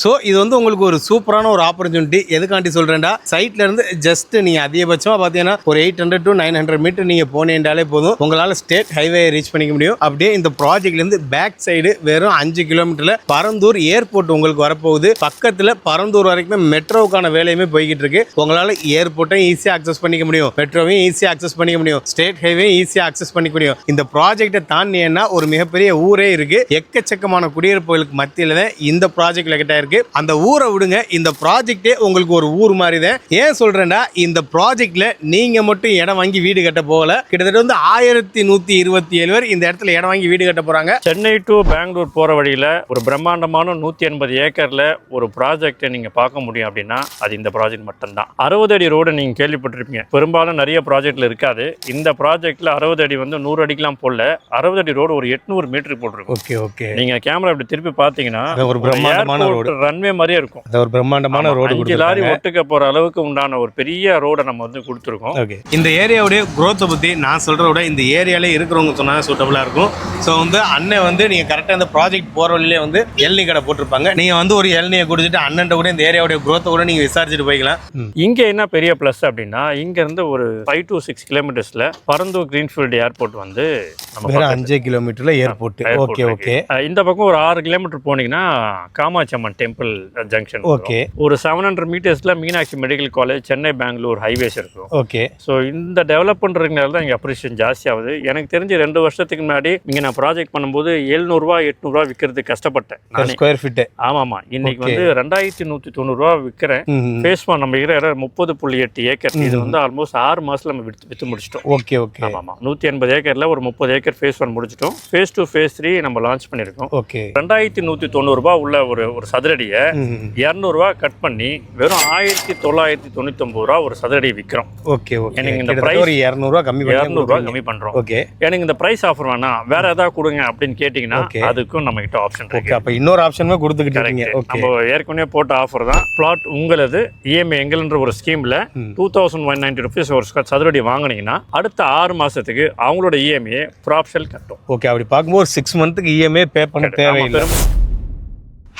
So இது வந்து உங்களுக்கு ஒரு சூப்பரான ஒரு ஆப்பர்ச்சுனிட்டி எதுக்காண்டி சொல்கிறேன்டா சைட்ல இருந்து ஜஸ்ட் நீங்கள் அதிகபட்சமாக பார்த்தீங்கன்னா ஒரு eight hundred to nine hundred metre நீங்கள் போனேன்டாலே போதும். உங்களால் ஸ்டேட் ஹைவே ரீச் பண்ணிக்க முடியும். அப்படியே இந்த ப்ராஜெக்ட்லேருந்து பேக் சைடு வெறும் அஞ்சு கிலோமீட்டரில் பரந்தூர் ஏர்போர்ட் உங்களுக்கு வரப்போகுது. பக்கத்தில் பரந்தூர் வரைக்குமே மெட்ரோவுக்கான வேலையுமே போய்கிட்டு இருக்கு. உங்களால் ஏர்போர்ட்டையும் ஈஸியாக அக்சஸ் பண்ணிக்க முடியும். மெட்ரோவையும் ஈஸியாக அக்சஸ் பண்ணிக்க முடியும். ஸ்டேட் ஹைவே ஈஸியாக அக்சஸ் பண்ணிக்க முடியும். இந்த ப்ராஜெக்ட்டை தாண்டினா ஒரு மிகப்பெரிய ஊரே இருக்குது எக்கச்சக்கமான குடியிருப்புகளுக்கு மத்தியில் தான் இந்த ப்ராஜெக்ட் லெக்கெட் ஆயிருக்கு அந்த ஊரை விடுங்க. இந்த ப்ராஜெக்டே உங்களுக்கு ஒரு ஊர் மாதிரி தான் ஏன் சொல்றேன்டா இந்த ப்ராஜெக்ட்ல நீங்க மட்டும் இடம் வாங்கி வீடு கட்ட போகல. கிட்டத்தட்ட வந்து ஆயிரத்தி நூத்தி இருபத்தி ஏழு பேர் இந்த இடத்துல இடம் வாங்கி வீடு கட்ட போறாங்க. சென்னை டு பெங்களூர் போகிற வழியில் ஒரு பிரம்மாண்டமான நூற்றி எண்பது ஏக்கரில் ஒரு ப்ராஜெக்டை நீங்கள் பார்க்க முடியும் அப்படின்னா அது இந்த ப்ராஜெக்ட் மட்டும்தான். அறுபது அடி ரோடு நீங்கள் கேள்விப்பட்டிருப்பீங்க. பெரும்பாலும் நிறைய ப்ராஜெக்டில் இருக்காது. இந்த ப்ராஜெக்டில் அறுபது அடி வந்து நூறு அடிக்கெலாம் போடல. அறுபது அடி ரோடு ஒரு எட்நூறு மீட்டருக்கு போட்டிருக்கும். Okay okay. நீங்கள் கேமரா இப்படி திருப்பி பார்த்தீங்கன்னா ஒரு பிரம்மாண்டமான ரோடு ரன்வே மாதிரியே இருக்கும். அது ஒரு பிரம்மாண்டமான ரோடு அஞ்சு லாரி ஒட்டுக்க போகிற அளவுக்கு உண்டான ஒரு பெரிய ரோடை நம்ம வந்து கொடுத்துருக்கோம். ஓகே இந்த ஏரியாவுடைய growth-அ பற்றி நான் சொல்கிறத விட இந்த ஏரியாலே இருக்கிறவங்க சொன்னால் சூட்டபுளாக இருக்கும். ஸோ வந்து அண்ணன் வந்து நீங்கள் கரெக்டாக இந்த ப்ராஜெக்ட் போகிற வழியிலே வந்து எல்னி கடை போட்டிருப்பாங்க. நீங்கள் வந்து ஒரு எல்னியை கொடுத்துட்டு அண்ணன்ட்ட கூட இந்த ஏரியாவுடைய growth-அ கூட நீங்கள் விசாரிச்சுட்டு போய்க்கலாம். இங்கே என்ன பெரிய ப்ளஸ் அப்படின்னா இங்கேருந்து ஒரு ஃபைவ் டு சிக்ஸ் கிலோமீட்டர்ஸில் பரந்தூர் கிரீன்ஃபீல்டு ஏர்போர்ட் வந்து நம்ம அஞ்சு கிலோமீட்டரில் ஏர்போர்ட் ஓகே. ஓகே இந்த பக்கம் ஒரு ஆறு கிலோமீட்டர் போனீங்கன்னா Kamakshi Amman temple junction okay ஒரு seven hundred மீட்டர்ஸில் Meenakshi medical college Chennai Bangalore highways இருக்கும். ஓகே ஸோ இந்த டெவலப் பண்ணுறதுனால தான் இங்கே அப்ரிஷியேஷன் ஜாஸ்தி ஆகுது. எனக்கு தெரிஞ்சு ரெண்டு வருஷத்துக்கு முன்னாடி இங்கே நான் ப்ராஜெக்ட் பண்ணும்போது எழுநூறுவா எட்நூறுவா விற்கிறதுக்கு கஷ்டப்பட்டேன். நானே ஸ்கொயர் ஃபீட்டு ஆமாம்மா. இன்னைக்கு. வந்து ரெண்டாயிரத்தி நூற்றி தொண்ணூறுரூவா விற்கிறேன் ஃபேஸ் ஒன் நம்ம இருக்கிற முப்பது புள்ளி எட்டு ஏக்கர். இது வந்து ஆல்மோஸ்ட் ஆறு மாசத்துல நம்ம விற்று விற்று முடிச்சிட்டோம். ஓகே ஓகே ஆமாம் ஆமாம் நூற்றி எண்பது ஏக்கரில் ஒரு முப்பது ஏக்கர் ஃபேஸ் ஒன் முடிச்சிட்டோம். ஃபேஸ் டூ ஃபேஸ் த்ரீ நம்ம லான்ச் பண்ணியிருக்கோம். ஓகே ரெண்டாயிரத்தி நூற்றி தொண்ணூறுரூபா உள்ள ஒரு ஒரு சதுரடியை இரநூறுவா கட் பண்ணி வெறும் ஆயிரத்தி தொள்ளாயிரத்தி தொண்ணூத்தொம்பது ரூபா ஒரு சதுரடி விற்கிறோம் ஓகே ஓகே எனக்கு இந்த ஒரு இரநூறுவா கம்மி இரநூறுவா பண்ணி கம்மி பண்ணுறோம் ஓகே எனக்கு இந்த ப்ரைஸ் ஆஃபர் வேணாம். வேற ஏதாவது கொடுங்க அப்படின்னு கேட்டிங்கன்னா. அதுக்கும் நம்ம கிட்ட ஆப்ஷன் இருக்கு. அப்போ இன்னொரு ஆப்ஷனுமே கொடுத்துக்கிட்டு நம்ம ஏற்கனவே போட்ட ஆஃபர் தான். பிளாட் உங்களது E இஎம்ஐ எங்கள்ன்ற ஒரு ஸ்கீம்ல. Two thousand one ninety rupees ஒரு சதுரடி வாங்குனீங்கன்னா அடுத்த ஆறு மாசத்துக்கு அவங்களோட E இஎம்ஐ ப்ராப்ஷல் கட்டும். ஓகே அப்படி பார்க்கும்போது சிக்ஸ் மந்த்துக்கு இஎம்ஐ பே பண்ண தேவையில்லை.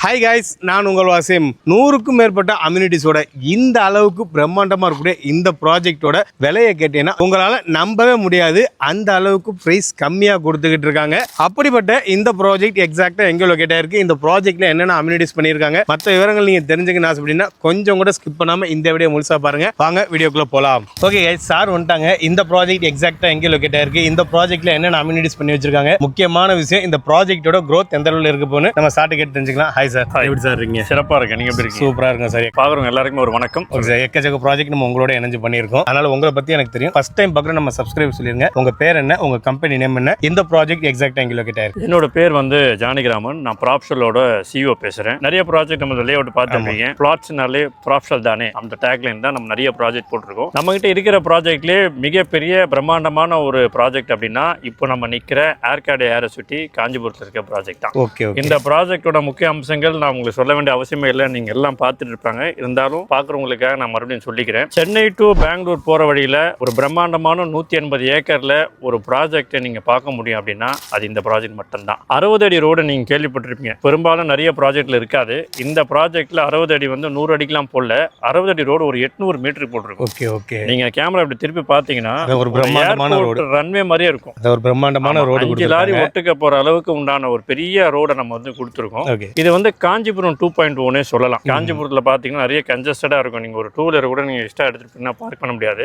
ஹாய் காய்ஸ் நான் உங்கள் வாசிம். நூறுக்கும் மேற்பட்ட அம்யூனிட்டிஸோட இந்த அளவுக்கு பிரம்மாண்டமாக இருக்கக்கூடிய இந்த ப்ராஜெக்டோட விலையை கேட்டீங்கன்னா உங்களால் நம்பவே முடியாது. அந்த அளவுக்கு ப்ரைஸ் கம்மியாக கொடுத்துக்கிட்டு இருக்காங்க. அப்படிப்பட்ட இந்த ப்ராஜெக்ட் எக்ஸாக்டாக எங்கே லொக்கேட் ஆயிருக்கு? இந்த ப்ராஜெக்ட்டில் என்னென்ன அம்யூனிட்டிஸ் பண்ணியிருக்காங்க? மற்ற விவரங்கள் நீங்கள் தெரிஞ்சுக்கணும் அப்படின்னா கொஞ்சம் கூட ஸ்கிப் பண்ணாமல் இந்த வீடியோ முழுசாக பாருங்கள் வாங்க வீடியோக்குள்ளே போகலாம் ஓகே கைஸ் சார் வந்துட்டாங்க. இந்த ப்ராஜெக்ட் எக்ஸாக்டாக எங்கே லொக்கேட் ஆயிருக்கு? இந்த ப்ராஜெக்ட்டில் என்னென்ன அம்யூனிட்டிஸ் பண்ணி வச்சிருக்காங்க? முக்கியமான விஷயம் இந்த ப்ராஜெக்ட்டோட க்ரோத் எந்த அளவில் இருக்கு போன்னு நம்ம சார்ட்டு கேட்டு தெரிஞ்சுக்கலாம். Hi sir. எப்படி சார் இருக்கீங்க? சிறப்பா இருக்கு நீங்க எப்படி இருக்கீங்க? சூப்பரா இருக்கும் சார். பாக்குறவங்க எல்லாருக்குமே ஒரு வணக்கம். சார். எக்கச்சக்க ப்ராஜெக்ட் நம்ம உங்களோட இணைஞ்சு பண்ணியிருக்கோம். அதனால உங்களை பத்தி எனக்கு தெரியும். ஃபர்ஸ்ட் டைம் பார்க்குற நம்ம சப்ஸ்கிரைப் சொல்லிருங்க. உங்க பேர் என்ன? உங்க கம்பெனி நேம் என்ன? இந்த ப்ராஜெக்ட் எக்ஸாக்டா எங்க லொக்கேட் ஆயிருக்கு என்னோட பேர் வந்து ஜானகிராமன். நான் ப்ராப்ஷலோட சிஓ பேசுறேன். நிறைய ப்ராஜெக்ட் நம்ம லே அவுட் பார்த்துருப்பீங்க. பிளாட்ஸ்னாலே ப்ராப்ஷல் தானே. அந்த டேக்லைன் தான் நம்ம நிறைய ப்ராஜெக்ட் போட்டிருக்கோம். நம்ம கிட்ட இருக்கிற ப்ராஜெக்ட்லேயே மிகப்பெரிய பிரம்மாண்டமான ஒரு ப்ராஜெக்ட் அப்படின்னா இப்போ நம்ம நிக்கிற ஏர்கார்டு ஏரை சுற்றி காஞ்சிபுரத்தில் இருக்க ப்ராஜெக்ட் தான். ஓகே ஓகே இந்த ப்ராஜெக்டோட முக்கிய அம்சங்கள் நான் உங்களுக்கு சொல்ல வேண்டிய அவசியமே இல்லை. நீங்க எல்லாம் பார்த்துட்டு இருப்பாங்க. இருந்தாலும் பார்க்குறவங்களுக்காக நான் மறுபடியும் சொல்லிக்கிறேன். சென்னை டு பெங்களூர் போற வழியில ஒரு பிரம்மாண்டமான நூத்தி எண்பது ஏக்கர்ல ஒரு ப்ராஜெக்டை நீங்க பார்க்க முடியும் அப்படின்னா அது இந்த ப்ராஜெக்ட் மட்டும்தான். அறுபது அடி ரோடு நீங்க கேள்விப்பட்டிருப்பீங்க. பெரும்பாலும் நிறைய ப்ராஜெக்ட்ல இருக்காது. இந்த ப்ராஜெக்ட்ல அறுபது அடி வந்து நூறு அடிக்கெல்லாம் போடல. அறுபது அடி ரோடு ஒரு எட்நூறு மீட்டருக்கு போட்டிருக்கும். Okay okay. நீங்க கேமரா இப்படி திருப்பி பார்த்தீங்கன்னா ஒரு பிரம்மாண்டமான ரோடு ரன்வே மாதிரியே இருக்கும். ஒரு பிரம்மாண்டமான ரோடு லாரி ஒட்டுக்க போற அளவுக்கு உண்டான ஒரு பெரிய ரோடை நம்ம வந்து கொடுத்துருக்கோம். ஓகே. இது வந்து காஞ்சிபுரம் டூ பாயிண்ட் ஒன்னே சொல்லலாம். காஞ்சிபுரத்தில் பார்த்தீங்கன்னா நிறைய கன்ஜஸ்டடாக இருக்கும். நீங்கள் ஒரு டூ வீலர் கூட நீங்கள் எக்ஸ்ட்ரா எடுத்துகிட்டு பார்க் பண்ண முடியாது.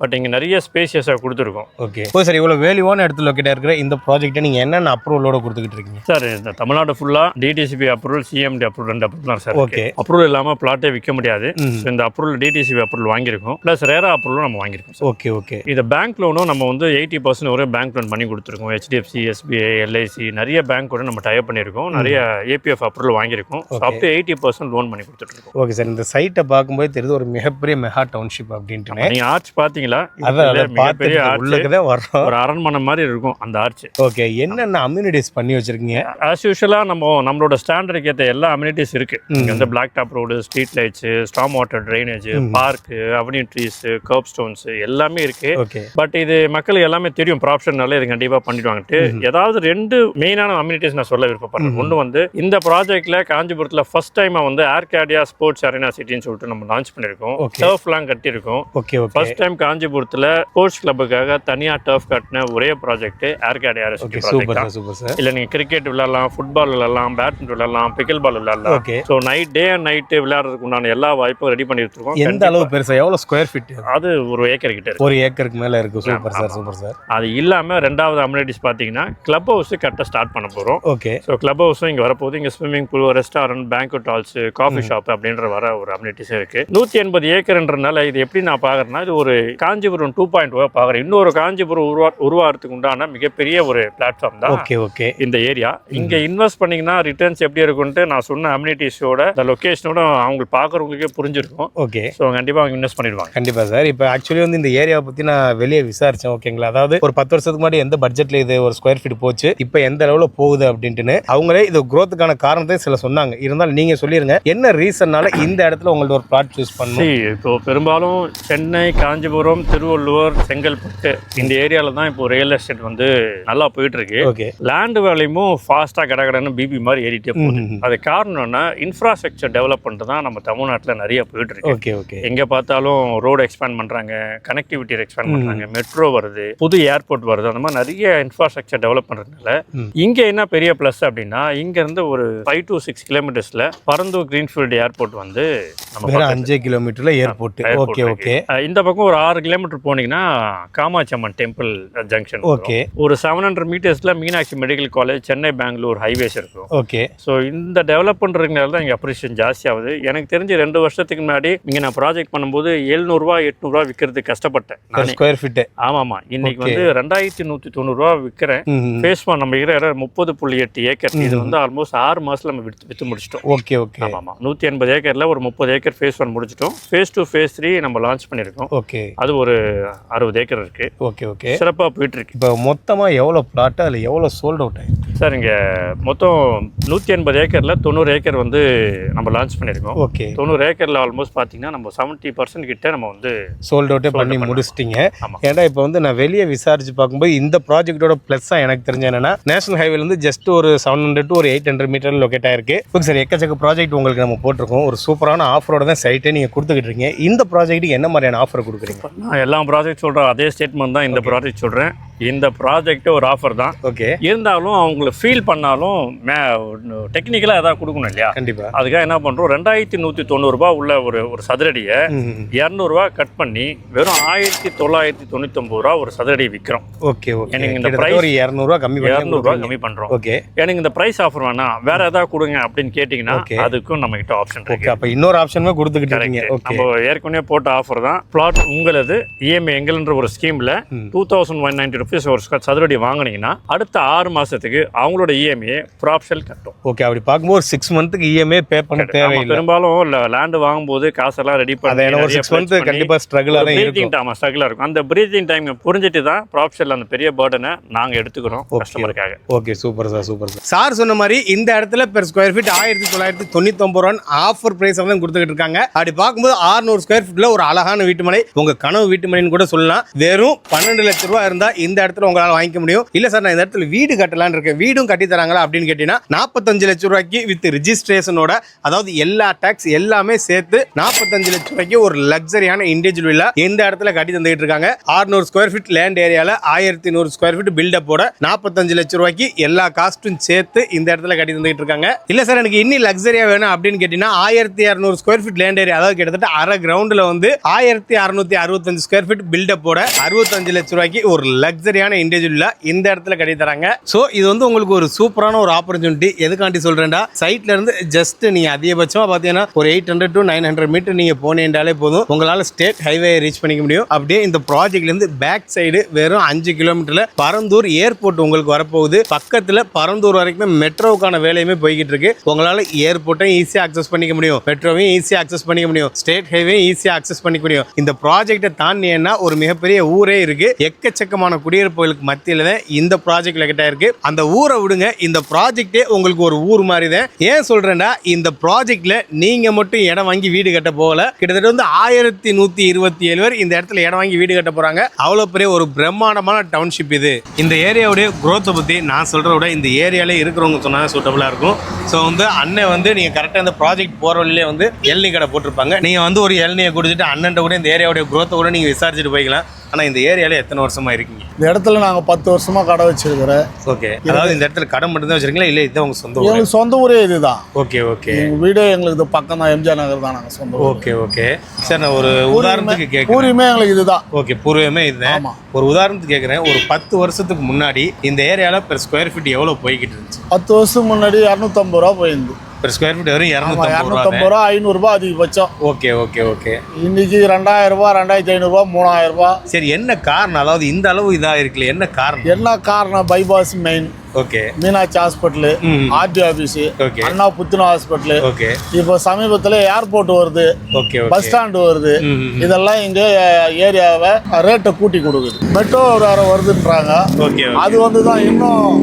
பட் இங்கே நிறைய ஸ்பேசியஸாக கொடுத்துருக்கோம். ஓகே. ஓ சார் இவ்வளோ வேல்யூவான இடத்துல லொக்கேட் இருக்கிற இந்த ப்ராஜெக்ட்டை நீங்க என்னென்ன அப்ரூவலோட கொடுத்துக்கிட்டு இருக்கீங்க? சார் இந்த தமிழ்நாடு ஃபுல்லாக டிடிசிபி அப்ரூவல் சிஎம்டி அப்ரூவல் ரெண்டு அப்ரூவல் தான் சார் ஓகே. அப்ரூவல் இல்லாமல் பிளாட்டே விற்க முடியாது. இந்த அப்ரூவல் டிடிசிபி அப்ரூவல் வாங்கியிருக்கோம். ப்ளஸ் ரேரா அப்ரூவலும் நம்ம வாங்கியிருக்கோம் ஓகே ஓகே. இது பேங்க் லோனும் நம்ம வந்து எயிட்டி பர்சன்ட் ஒரு பேங்க் லோன் பண்ணி கொடுத்துருக்கோம். ஹெச்டிஎஃப்சி எஸ்பிஐ எல்ஐசி நிறைய பேங்க் கூட நம்ம டைப் பண்ணியிருக்கோம். நிறைய ஏபிஎஃப் அப்ரூவல் வாங்கியிருக்கோம். Up to eighty percent loan பண்ணி கொடுத்துட்ருக்கோம். ஓகே சார் இந்த சைட்டை பார்க்கும்போது தெரியுது ஒரு மிகப்பெரிய மெகா டவுன்ஷிப் அப்படின்ட்டு நீங்க ஆர்ச் பாத்தீங்களா? அதான் மிகப்பெரிய உள்ளுக்கு தான் வர்றோம். ஒரு அரண்மனை மாதிரி இருக்கும் அந்த ஆர்ச் ஓகே என்னென்ன அம்யூனிட்டிஸ் பண்ணி வச்சிருக்கீங்க? ஆஸ் யூஷுவலா நம்ம நம்மளோட ஸ்டாண்டர்டுக்கு ஏற்ற எல்லா அம்யூனிட்டிஸ் இருக்கு. இங்க வந்து blacktop road street lights storm water drainage park avenue trees kerb stones எல்லாமே இருக்கு. ஓகே பட் இது மக்களுக்கு எல்லாமே தெரியும். ப்ராப்ஷன்னால இது கண்டிப்பா பண்ணிடுவாங்கட்டு ஏதாவது ரெண்டு மெயினான அம்யூனிட்டிஸ் நான் சொல்ல விருப்பப்படுறேன். ஒன்று வந்து இந்த ப்ராஜெக்ட் ப்ராஜெக்ட்ல காஞ்சிபுரத்தில் ஃபர்ஸ்ட் டைம் வந்து ஏர்கேடியா ஸ்போர்ட்ஸ் அரேனா சிட்டின்னு சொல்லிட்டு நம்ம லான்ச் பண்ணியிருக்கோம். டர்ஃப்லாம் கட்டியிருக்கோம். ஓகே ஃபர்ஸ்ட் டைம் காஞ்சிபுரத்தில் ஸ்போர்ட்ஸ் கிளப்புக்காக தனியாக டர்ஃப் கட்டின ஒரே project Arcadia okay city super project இல்ல நீங்க கிரிக்கெட் விளையாடலாம் ஃபுட்பால் விளையாடலாம் பேட்மிண்டன் விளையாடலாம் பிக்கல் பால் விளையாடலாம். Okay so night day and night விளையாடுறதுக்கு உண்டான எல்லா வாய்ப்பும் ரெடி பண்ணி வச்சிருக்கோம் எந்த அளவு பெருசா? எவ்வளவு ஸ்கொயர் ஃபீட் அது ஒரு ஏக்கர் கிட்ட ஒரு ஏக்கருக்கு மேல இருக்கு. சூப்பர் சார் சூப்பர் சார் அது இல்லாம ரெண்டாவது அம்யூனிட்டிஸ் பாத்தீங்கன்னா கிளப் ஹவுஸ் கட்ட ஸ்டார்ட் பண்ண போறோம். ஓகே ஸோ கிளப் ஹவுஸும் இங்கே வரப்போகுது. இங்கே swimming pool restaurant banquet halls coffee shop அப்படின்ற வர ஒரு அம்யூனிட்டிஸ் இருக்கு. நூற்றி எண்பது ஏக்கர்ன்றனால இது எப்படி நான் பார்க்குறேன்னா இது ஒரு காஞ்சிபுரம் டூ பாயிண்ட் ஓ பார்க்குறேன் இன்னொரு காஞ்சிபுரம் உருவா உருவாகிறதுக்கு உண்டான மிகப்பெரிய ஒரு பிளாட்ஃபார்ம் தான் ஓகே ஓகே. இந்த ஏரியா இங்க இன்வெஸ்ட் பண்ணீங்கன்னா ரிட்டர்ன்ஸ் எப்படி இருக்கும்ட்டு நான் சொன்ன அம்யூனிட்டிஸோட இந்த லொகேஷனோட அவங்க பார்க்குறவங்களுக்கே புரிஞ்சிருக்கும். ஓகே. ஸோ கண்டிப்பாக அவங்க இன்வெஸ்ட் பண்ணிடுவாங்க. கண்டிப்பா சார். இப்போ ஆக்சுவலி வந்து இந்த ஏரியாவை பத்தி நான் வெளியே விசாரிச்சேன் ஓகேங்களா அதாவது ஒரு பத்து வருஷத்துக்கு முன்னாடி எந்த பட்ஜெட்ல இது ஒரு ஸ்கொயர் ஃபீட் போச்சு இப்போ எந்த அளவுல போகுது அப்படின்ட்டுன்னு அவங்களே இது growth-க்கான காரணத்தை சில சொன்னாங்க. இருந்தாலும் நீங்க சொல்லிருங்க. என்ன ரீசன்னால இந்த இடத்துல உங்கள்ட்ட ஒரு பிளாட் சூஸ் See, இப்போ பெரும்பாலும் சென்னை காஞ்சிபுரம் திருவள்ளூர் செங்கல்பட்டு இந்த ஏரியால தான் இப்போ ரியல் எஸ்டேட் வந்து நல்லா போயிட்டு இருக்கு ஓகே. லேண்ட் வேலையும் ஃபாஸ்டா கடகடன்னு பிபி மாதிரி ஏறிட்டே போகுது. அது காரணம் என்ன இன்ஃப்ராஸ்ட்ரக்சர் டெவலப் பண்ணிட்டு தான் நம்ம தமிழ்நாட்டில் நிறைய போயிட்டு இருக்கு ஓகே ஓகே. எங்க பார்த்தாலும் ரோடு எக்ஸ்பேண்ட் பண்றாங்க கனெக்டிவிட்டி எக்ஸ்பேண்ட் பண்றாங்க மெட்ரோ வருது புது ஏர்போர்ட் வருது அந்த மாதிரி நிறைய இன்ஃப்ராஸ்ட்ரக்சர் டெவலப் பண்றதுனால ம். இங்க என்ன பெரிய ப்ளஸ் அப்படின்னா இங்க இருந்து ஒரு ஃபைவ் டு சிக்ஸ் கிலோமீட்டர்ஸ்ல பரந்தூர் கிரீன்ஃபீல்டு ஏர்போர்ட் வந்து நம்ம அஞ்சே கிலோமீட்டர்ல ஏர்போர்ட் ஓகே. ஓகே இந்த பக்கம் ஒரு ஆறு கிலோமீட்டர் போனீங்கன்னா Kamakshi Amman temple junction okay ஒரு seven hundred மீட்டர்ஸ்ல Meenakshi medical college Chennai Bangalore highways இருக்கும். ஓகே ஸோ இந்த டெவலப் பண்ணுறதுனால தான் இங்கே அப்ரிஷியேஷன் ஜாஸ்தி ஆகுது. எனக்கு தெரிஞ்சு ரெண்டு வருஷத்துக்கு முன்னாடி இங்கே நான் ப்ராஜெக்ட் பண்ணும்போது எழுநூறுவா எட்நூறுவா விற்கிறதுக்கு கஷ்டப்பட்டேன் ஸ்கொயர் ஃபீட் ஆமாம்மா இன்னைக்கு Okay. வந்து ரெண்டாயிரத்தி நூற்றி தொண்ணூறுரூவா விற்கிறேன் ஃபேஸ் ஒன் நம்ம இருக்கிற முப்பது புள்ளி எட்டு ஏக்கர். இது வந்து ஆல்மோஸ்ட் ஆறு மாசத்துல நம்ம விற்று விற்று முடிச்சிட்டோம். Okay okay. ஆமாம்மா நூற்றி எண்பது ஏக்கரில் ஒரு முப்பது ஏக்கர் ஃபேஸ் ஒன் முடிச்சிட்டோம். ஃபேஸ் டூ ஃபேஸ் த்ரீ நம்ம லான்ச் பண்ணியிருக்கோம் ஓகே. அது ஒரு அறுபது ஏக்கர் இருக்கு. Okay okay. சிறப்பாக போயிட்டு இருக்கு இப்போ மொத்தமா எவ்வளவு பிளாட் அதுல எவ்வளவு சோல்ட் அவுட் ஆயிருக்கு சார் இங்கே மொத்தம் நூற்றி எண்பது ஏக்கரில் தொண்ணூறு ஏக்கர் வந்து நம்ம லான்ச் பண்ணியிருக்கோம் ஓகே. தொண்ணூறு ஏக்கரில் ஆல்மோஸ்ட் பார்த்தீங்கன்னா நம்ம செவன்ட்டி பர்சன்ட் கிட்ட நம்ம வந்து சோல்ட் அவுட்டே பண்ணி. முடிச்சிட்டீங்க. ஏன்னா இப்போ வந்து நான் வெளியே விசாரிச்சு பார்க்கும்போது இந்த ப்ராஜெக்ட்டோட ப்ளஸ்ஸாக எனக்கு தெரிஞ்ச என்னன்னா நேஷனல் ஹைவேல இருந்து ஜஸ்ட் ஒரு செவன் ஹண்ட்ரட் டு ஒரு எயிட் ஹண்ட்ரட் மீட்டர் லொக்கேட் ஆயிருக்கு ஓகே சார் எக்கச்சக்க ப்ராஜெக்ட் உங்களுக்கு நம்ம போட்டிருக்கோம். ஒரு சூப்பரான ஆஃபரோட தான் சைட்டே நீங்கள் கொடுத்துக்கிட்டு இருக்கீங்க. இந்த ப்ராஜெக்ட்டுக்கு என்ன மாதிரியான ஆஃபர் கொடுக்குறீங்க? நான் எல்லா ப்ராஜெக்ட் சொல்கிறேன் அதே ஸ்டேட்மெண்ட் தான் இந்த ப்ராஜெக்ட் சொல்கிறேன் இந்த ப்ராஜெக்ட் ஒரு ஆஃபர் தான். ஓகே இருந்தாலும் அவங்கள ஃபீல் பண்ணாலும் மே டெக்னிக்கலாக எதாவது கொடுக்கணும் இல்லையா? கண்டிப்பா. அதுக்காக என்ன பண்ணுறோம் ரெண்டாயிரத்தி நூற்றி தொண்ணூறுரூபா உள்ள ஒரு ஒரு சதுரடியை இரநூறுவா கட் பண்ணி வெறும் ஆயிரத்தி தொள்ளாயிரத்தி தொண்ணூத்தொம்பது ரூபா ஒரு சதுரடி விற்கிறோம் ஓகே ஓகே எனக்கு இந்த ஒரு இரநூறுவா கம்மி இரநூறுவா கம்மி பண்ணுறோம் ஓகே எனக்கு இந்த ப்ரைஸ் ஆஃபர் வேணாம். வேற ஏதாவது கொடுங்க அப்படின்னு கேட்டிங்கன்னா. அதுக்கும் நம்ம கிட்ட ஆப்ஷன் இருக்கு. அப்போ இன்னொரு ஆப்ஷனுமே கொடுத்துக்கிட்டு நம்ம ஏற்கனவே போட்ட ஆஃபர் தான். பிளாட் உங்களது இஎம்ஐ எங்கள்ன்ற ஒரு ஸ்கீம்ல. Two thousand one ninety rupees ஒரு சதுரடி வாங்குனீங்கன்னா அடுத்த ஆறு மாசத்துக்கு அவங்களோட E இஎம்ஐ ப்ராப்ஷல் கட்டும். ஓகே அப்படி பார்க்கும்போது சிக்ஸ் மந்த்துக்கு இஎம்ஐ பே பண்ண தேவையில்லை. பெரும்பாலும் லேண்ட் வாங்கும்போது காசெல்லாம் ரெடி பண்ணி சிக்ஸ் மந்த் கண்டிப்பா ஸ்ட்ரகிளாக தான் இருக்கும். ப்ரீத்திங் டைம் ஸ்ட்ரகிளாக இருக்கும். அந்த ப்ரீத்திங் டைம் புரிஞ்சுட்டு தான் ப்ராப்ஷல் அந்த பெரிய பேர்டனை நாங்க எடுத்துக்கிறோம் கஸ்டமருக்காக okay super sir super sir sir சொன்ன மாதிரி இந்த இடத்துல பெர் ஸ்கொயர் ஃபீட் ஆயிரத்தி தொள்ளாயிரத்தி தொண்ணூத்தொம்பது ரூபான்னு ஆஃபர் பிரைஸ் தான் கொடுத்துக்கிட்டு இருக்காங்க. அப்படி பார்க்கும்போது 600 ஸ்கொயர் ஃபீட்ல ஒரு அழகான வீட்டுமனை. உங்க கனவு வீட்டுமனைன்னு கூட சொல்லலாம். வெறும் பன்னெண்டு லட்ச ரூபா இருந்தா இந்த இடத்துல உங்களால வாங்கிக்க முடியும். இல்ல சார் நான் இந்த இடத்துல வீடு கட்டலான்னு இருக்கேன். வீடும் கட்டி தராங்களா அப்படின்னு கேட்டீங்கன்னா நாற்பத்தஞ்சு லட்ச ரூபாய்க்கு வித் ரிஜிஸ்ட்ரேஷனோட அதாவது எல்லா டாக்ஸ் எல்லாமே சேர்த்து நாற்பத்தஞ்சு லட்ச ரூபாய்க்கு ஒரு லக்ஸரியான இண்டிவிஜுவல் வில்லா எந்த இடத்துல கட்டி தந்துகிட்டு இருக்காங்க. 600 ஸ்கொயர் ஃபீட் லேண்ட் ஏரியால ஆயிரத்தி நூறு ஸ்கொயர் ஃபீட் பில்டப்போட நாற்பத்தஞ்சு லட்ச ரூபாய்க்கு எல்லா காஸ்ட்டும் சேர்த்து இந்த இடத்துல கட்டி தந்துகிட்டு இருக்காங்க. இல்ல சார் எனக்கு இன்னி லக்ஸரியா வேணும் அப்படின்னு கேட்டீங்கன்னா ஆயிரத்தி இரநூறு ஸ்கொயர் ஃபீட் லேண்ட் ஏரியா அதாவது கிட்டத்தட்ட அரை கிரவுண்ட்ல வந்து ஆயிரத்தி அறுநூத்தி அறுபத்தஞ்சு ஸ்கொயர் ஃபீட் பில்டப்போட அறுபத்தஞ்சு லட்ச ரூபாய்க்கு ஒரு லக்ஸரியான இண்டிவிஜுவலா இந்த இடத்துல கட்டி தராங்க. ஸோ இது வந்து உங்களுக்கு ஒரு சூப்பரான ஒரு ஆப்பர்ச்சுனிட்டி எதுக்காண்டி சொல்றேன்டா? சைட்ல இருந்து ஜஸ்ட் நீங்க அதிகபட்சமா பாத்தீங்கன்னா ஒரு eight hundred to nine hundred metre நீங்க போனேன்றாலே போதும். உங்களால ஸ்டேட் ஹைவே ரீச் பண்ணிக்க முடியும். அப்படியே இந்த ப்ராஜெக்ட்ல இருந்து பேக் சைடு வெறும் அஞ்சு கிலோமீட்டர்ல பரந்தூர் ஏர்போர்ட் உங்களுக்கு வரப்போகுது. பக்கத்துல பரந்தூர் வரைக்குமே மெட்ரோவுக்கான வேலையுமே போய்கிட்டு இருக்கு உங்களால ஏர்போர்ட்டையும் ஈஸியாக அக்சஸ் பண்ணிக்க முடியும். மெட்ரோவையும் ஈஸியாக அக்சஸ் பண்ணிக்க முடியும். ஸ்டேட் ஹைவே ஈஸியாக அக்சஸ் பண்ணிக்க முடியும். இந்த ப்ராஜெக்டை தாண்டினா ஒரு மிகப்பெரிய ஊரே இருக்கு. எக்கச்சக்கமான குடியிருப்புகளுக்கு மத்தியில் தான் இந்த ப்ராஜெக்ட் லொக்கேட் இருக்கு. அந்த ஊரை விடுங்க. இந்த ப்ராஜெக்டே உங்களுக்கு ஒரு ஊர் மாதிரி தான். ஏன் சொல்றேன்னா இந்த ப்ராஜெக்ட்ல நீங்க மட்டும் இடம் வாங்கி வீடு கட்ட போகல. கிட்டத்தட்ட வந்து ஆயிரத்தி நூத்தி இருபத்தி ஏழு பேர் இந்த இடத்துல இடம் வாங்கி வீடு கட்ட போறாங்க. அவ்வளோ பெரிய ஒரு பிரம்மாண்டமான டவுன்ஷிப் இது. இந்த ஏரியாவுடைய குரோத்தை பத்தி நான் சொல்றத விட இந்த ஏரியால இருக்கிறவங்க சொன்னா சூட்டபிளா இருக்கும். ஸோ வந்து அண்ணன் வந்து நீங்கள் கரெக்டாக இந்த ப்ராஜெக்ட் போகிற வழியிலே வந்து எல்னி கடை போட்டிருப்பாங்க. நீங்கள் வந்து ஒரு எல்னியை கொடுத்துட்டு அண்ணன் கூட இந்த ஏரியாவுடைய குரோத்தை கூட நீங்கள் விசாரிச்சுட்டு போய்க்கலாம். ஆனா இந்த ஏரியால எத்தனை வருஷமா இருக்கீங்க? இந்த இடத்துல நாங்கள் பத்து வருஷமா கடை வச்சிருக்கிறோம். ஓகே. அதாவது இந்த இடத்துல கடை மட்டும் தான் வச்சிருக்கீங்களா? இல்லை இதுதான் உங்க சொந்த ஊர்? எங்களுக்கு சொந்த ஊரே இதுதான். Okay okay. வீடே எங்களுக்கு இது பக்கம் தான். எம்ஜிஆர் நகர் தான் நாங்கள் சொந்த ஊர். Okay okay. சார் நான் ஒரு உதாரணத்துக்கு கேட்குறேன் பூரியுமே எங்களுக்கு இதுதான். ஓகே பூர்வமே இதுதான். ஆமா. ஒரு உதாரணத்துக்கு கேட்குறேன் ஒரு பத்து வருஷத்துக்கு முன்னாடி இந்த ஏரியால பெர் ஸ்கொயர் ஃபீட் எவ்வளோ போய்கிட்டு இருந்துச்சு? பத்து வருஷம் முன்னாடி இரநூத்தம்பது ரூபா போயிருந்து. பெர் ஸ்கொயர் ஃபீட் ஆமாம் இரநூத்தம்பது ரூபா ரூபா ஐநூறுரூபா அதிகபட்சம். Okay okay okay. இன்னைக்கு ரெண்டாயிரம் ரூபாய் ரெண்டாயிரத்தி ஐநூறுரூவா மூணாயிரம் ரூபாய் சரி என்ன காரணம்? அதாவது இந்த அளவு இதாக இருக்குல்ல என்ன காரணம்? என்ன காரணம்? Bypass main okay Meenakshi hospital. RT office okay அண்ணா புத்துண ஹாஸ்பிட்டலு. ஓகே இப்போ சமீபத்தில் ஏர்போர்ட் வருது ஓகே பஸ் ஸ்டாண்டு வருது. இதெல்லாம் இங்கே ஏரியாவை ரேட்டை கூட்டி கொடுக்குது. மெட்ரோ வருதுன்றாங்க. ஓகே அது வந்து தான் இன்னும்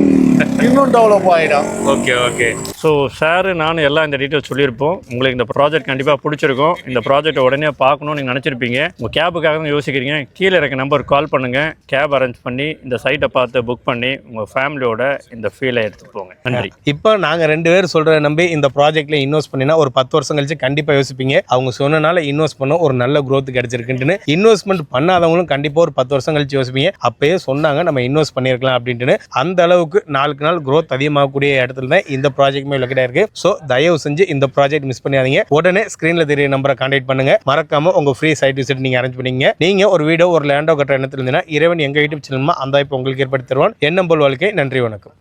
இன்னும் டெவலப் ஆகிடும் ஓகே ஓகே ஸோ சார் நானும் எல்லாம் இந்த டீட்டெயில் சொல்லியிருப்போம். உங்களுக்கு இந்த ப்ராஜெக்ட் கண்டிப்பாக பிடிச்சிருக்கும். இந்த ப்ராஜெக்ட்டை உடனே பார்க்கணும்னு நீங்கள் நினச்சிருப்பீங்க. உங்கள் கேபுக்காக தான் யோசிக்கிறீங்க. கீழே இருக்க நம்பர் கால் பண்ணுங்கள் கேப் அரேஞ்ச் பண்ணி இந்த சைட்டை பார்த்து புக் பண்ணி உங்கள் ஃபேமிலியோட இந்த ஃபீலை எடுத்துட்டு போங்க. நன்றி. இப்போ நாங்கள் ரெண்டு பேரும் சொல்கிற நம்பி இந்த ப்ராஜெக்ட்ல இன்வெஸ்ட் பண்ணினா ஒரு பத்து வருஷம் கழிச்சு கண்டிப்பாக யோசிப்பீங்க. அவங்க சொன்னனால இன்வெஸ்ட் பண்ண ஒரு நல்ல growth கிடைச்சிருக்குன்ட்டுன்னு இன்வெஸ்ட்மெண்ட் பண்ணாதவங்களும் கண்டிப்பாக ஒரு பத்து வருஷம் கழிச்சு யோசிப்பீங்க. அப்பயே சொன்னாங்க நம்ம இன்வெஸ்ட் பண்ணியிருக்கலாம் அப்படின்ட்டுன்னு. அந்த அளவுக்கு நாளுக்கு நாள் growth அதிகமாகக்கூடிய இடத்துல தான் இந்த ப்ராஜெக்ட்மே லொக்கேட் இருக்கு. ஸோ தயவு செஞ்சு இந்த ப்ராஜெக்ட் மிஸ் பண்ணிடாதீங்க. உடனே ஸ்க்ரீனில் தெரிய நம்பரை கான்டாக்ட் பண்ணுங்க. மறக்காம உங்க ஃப்ரீ சைட் விசிட் நீங்க அரேஞ்ச் பண்ணீங்க நீங்க ஒரு வீடோ ஒரு லேண்டோ கட்டுற இடத்துல இருந்தீங்கன்னா இறைவன் எங்க யூடியூப் சேனல் அந்த வாய்ப்பு உங்களுக்கு ஏற்படுத்தி தருவான். எண்ணம் போல் வாழ்க்கை. நன்றி வணக்கம்.